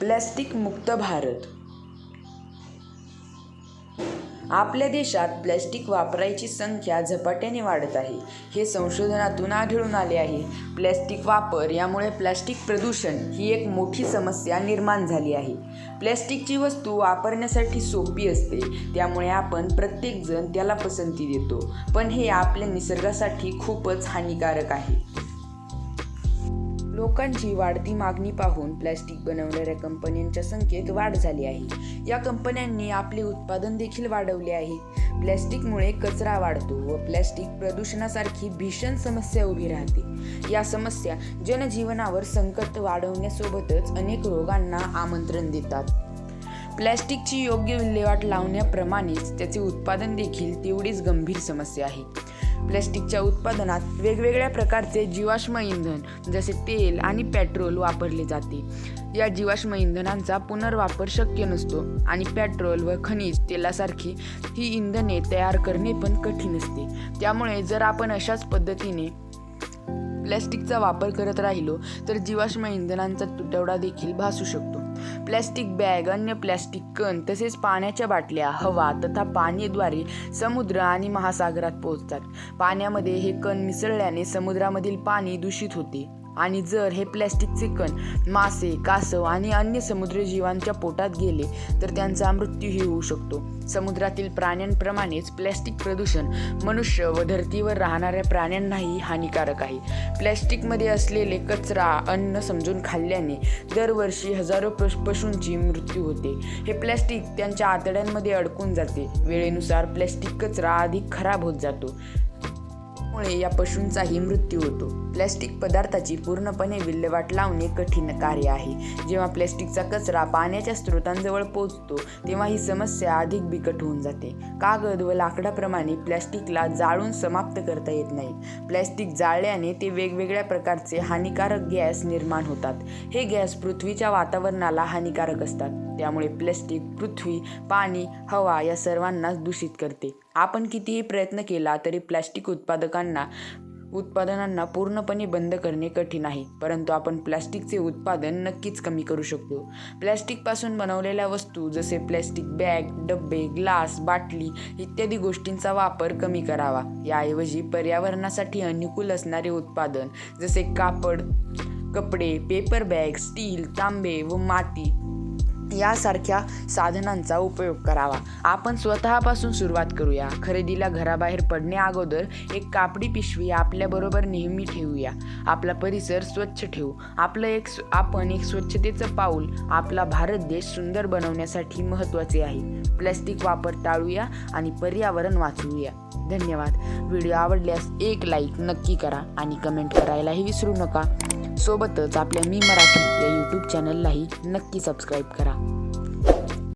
Plastic मुक्त भारत. आपल्या देशात प्लॅस्टिक वापरायची संख्या झपाट्याने वाढत आहे. हे संशोधनातून आढळून आले आहे. प्लॅस्टिक वापर यामुळे प्लॅस्टिक प्रदूषण ही एक मोठी समस्या निर्माण झाली आहे. प्लॅस्टिकची वस्तू वापरण्यासाठी सोपी असते. त्यामुळे आपण प्रत्येकजण त्याला पसंती देतो. पण हे आपल्या निसर्गासाठी खूपच हानिकारक आहे. लोकांची वाढती मागणी पाहून प्लॅस्टिक बनवणाऱ्या कंपन्यांच्या संख्येत वाढ झाली आहे. या कंपन्यांनी आपले उत्पादन देखील वाढवले आहे. प्लॅस्टिकमुळे कचरा वाढतो व प्लॅस्टिक प्रदूषणासारखी भीषण समस्या उभी राहते. या समस्या जनजीवनावर संकट वाढवण्यासोबतच अनेक रोगांना आमंत्रण देतात. प्लॅस्टिकची योग्य विल्हेवाट लावण्याप्रमाणेच त्याचे उत्पादन देखील तेवढीच गंभीर समस्या आहे. प्लॅस्टिकच्या उत्पादनात वेगवेगळ्या प्रकारचे जीवाश्म इंधन जसे तेल आणि पेट्रोल वापरले जाते. या जीवाश्म इंधनांचा पुनर्वापर शक्य नसतो आणि पेट्रोल व खनिज तेलासारखी ही इंधने तयार करणे पण कठीण असते. त्यामुळे जर आपण अशाच पद्धतीने प्लॅस्टिकचा वापर करत राहिलो तर जीवाश्म इंधनांचा तुटवडा देखील भासू शकतो. प्लॅस्टिक बॅग अन्य प्लॅस्टिक कण तसेच पाण्याच्या बाटल्या हवा तथा पाणीद्वारे समुद्र आणि महासागरात पोहोचतात. पाण्यामध्ये हे कण मिसळल्याने समुद्रामधील पाणी दूषित होते. आणि जर हे प्लॅस्टिकचे कण मासे कासव आणि अन्य समुद्री जीवांच्या पोटात गेले तर त्यांचा मृत्यूही होऊ शकतो. समुद्रातील प्राण्यांप्रमाणेच प्लॅस्टिक प्रदूषण मनुष्य व धर्तीवर राहणाऱ्या प्राण्यांनाही हानिकारक आहे. प्लॅस्टिकमध्ये असलेले कचरा अन्न समजून खाल्ल्याने दरवर्षी हजारो पश पशूंची मृत्यू होते. हे प्लॅस्टिक त्यांच्या आतड्यांमध्ये अडकून जाते. वेळेनुसार प्लॅस्टिक कचरा अधिक खराब होत जातो. मुळे या पशूंचाही मृत्यू होतो. प्लॅस्टिक पदार्थाची पूर्णपणे विल्हेवाट लावणे कठीण कार्य आहे. जेव्हा प्लॅस्टिकचा कचरा पाण्याच्या स्रोतांजवळ पोहोचतो तेव्हा ही समस्या अधिक बिकट होऊन जाते. कागद व लाकडाप्रमाणे प्लॅस्टिकला जाळून समाप्त करता येत नाही. प्लॅस्टिक जाळल्याने ते वेगवेगळ्या प्रकारचे हानिकारक गॅस निर्माण होतात. हे गॅस पृथ्वीच्या वातावरणाला हानिकारक असतात. त्यामुळे प्लॅस्टिक पृथ्वी पाणी हवा या सर्वांनाच दूषित करते. आपण कितीही प्रयत्न केला तरी प्लॅस्टिक उत्पादकांना उत्पादनांना पूर्णपणे बंद करणे कठीण आहे. परंतु आपण प्लॅस्टिकचे उत्पादन नक्कीच कमी करू शकतो. प्लॅस्टिकपासून बनवलेल्या वस्तू जसे प्लॅस्टिक बॅग डब्बे ग्लास बाटली इत्यादी गोष्टींचा वापर कमी करावा. याऐवजी पर्यावरणासाठी अनुकूल असणारे उत्पादन जसे कापड कपडे पेपर बॅग स्टील तांबे व माती यासारख्या साधनांचा उपयोग करावा. आपण स्वतःपासून सुरुवात करूया. खरेदीला घराबाहेर पडणे अगोदर एक कापडी पिशवी आपल्याबरोबर नेहमी ठेवूया. आपला परिसर स्वच्छ ठेवू. आपलं एक आपण एक स्वच्छतेचं पाऊल आपला भारत देश सुंदर बनवण्यासाठी महत्त्वाचे आहे. प्लॅस्टिक वापर टाळूया आणि पर्यावरण वाचवूया. धन्यवाद. व्हिडिओ आवडल्यास एक लाईक नक्की करा आणि कमेंट करायलाही विसरू नका. सोबतच आपल्या मी मराठी या यूट्यूब चॅनललाही नक्की सबस्क्राईब करा.